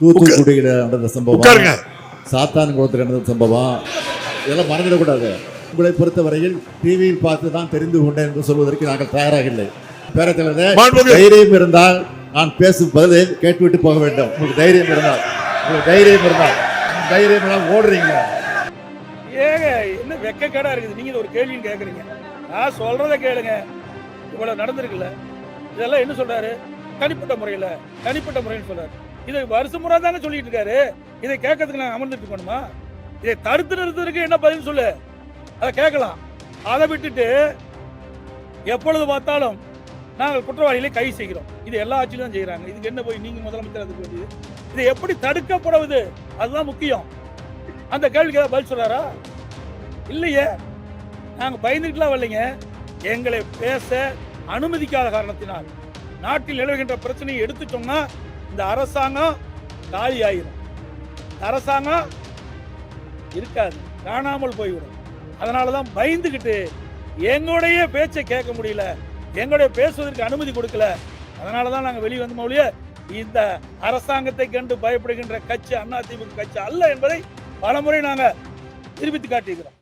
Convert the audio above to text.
தூத்துக்குடியில் நடந்த சம்பவம்? சாத்தான் குளத்தில் நடந்த சம்பவம்? இதெல்லாம் மறந்துடக்கூடாது. உங்களை பொறுத்தவரையில் டிவியில் பார்த்து தான் தெரிந்து கொண்டேன் என்று சொல்வதற்கு நாங்கள் தயாராக இல்லை. மாண்புமிகு- தைரியம் இருந்தால் நான் பேசும் பதிலை கேட்டுவிட்டு போக வேண்டும். உங்களுக்கு தைரியம் இருந்தால். உங்களுக்கு தைரியம் இருந்தால். தைரியம் இருந்தால் ஓடுறீங்களா? ஏங்க என்ன வெக்கக்கேடா இருக்குது? நீங்க இது ஒரு கேள்வின்னு கேக்குறீங்க. நான் சொல்றத கேளுங்க. இவ்வளவு நடந்திருக்குல்ல. இதெல்லாம் என்ன சொல்றாரு? தனிப்பட்ட முறையில தனிப்பட்ட முறைன்னு சொல்றாரு. இதை வருஷம் முறை தானே சொல்லிட்டு இருக்காரு இதை கேட்கறதுக்கு நாங்கள் அமர்ந்துட்டு இருக்கணுமா இதை தடுத்து நிறுத்துறதுக்கு என்ன பதில் சொல்லு? அதை கேட்கலாம். அதை விட்டுட்டு எப்பொழுது பார்த்தாலும் நாங்கள் குற்றவாளிகளை கைது செய்கிறோம். இது எல்லா ஆட்சியிலும் தான் செய்கிறாங்க. இதுக்கு என்ன போய் நீங்கள் முதலமைச்சர் அதுக்கு வேண்டியது? இது எப்படி தடுக்கப்படுவது? அதுதான் முக்கியம். அந்த கேள்விக்கு ஏதாவது பதில் சொல்கிறாரா இல்லையே. நாங்கள் பயந்துக்கிட்டலாம் வரலைங்க. எங்களை பேச அனுமதிக்காத காரணத்தினால் நாட்டில் நிலவுகின்ற பிரச்சனையை எடுத்து இந்த அரசாங்கம் காலி ஆயிரும் அரசாங்கம் இருக்காது. காணாமல் போய்விடும். அதனால தான் பயந்துக்கிட்டு எங்களுடைய பேச்சை கேட்க முடியல. எங்களுடைய பேசுவதற்கு அனுமதி கொடுக்கல. அதனால தான் நாங்கள் வெளியே வந்த மொழிய இந்த அரசாங்கத்தை கண்டு பயப்படுகின்ற கட்சி அதிமுக கட்சி அல்ல என்பதை பலமுறை நாங்கள் நிரூபித்து காட்டியிருக்கிறோம்.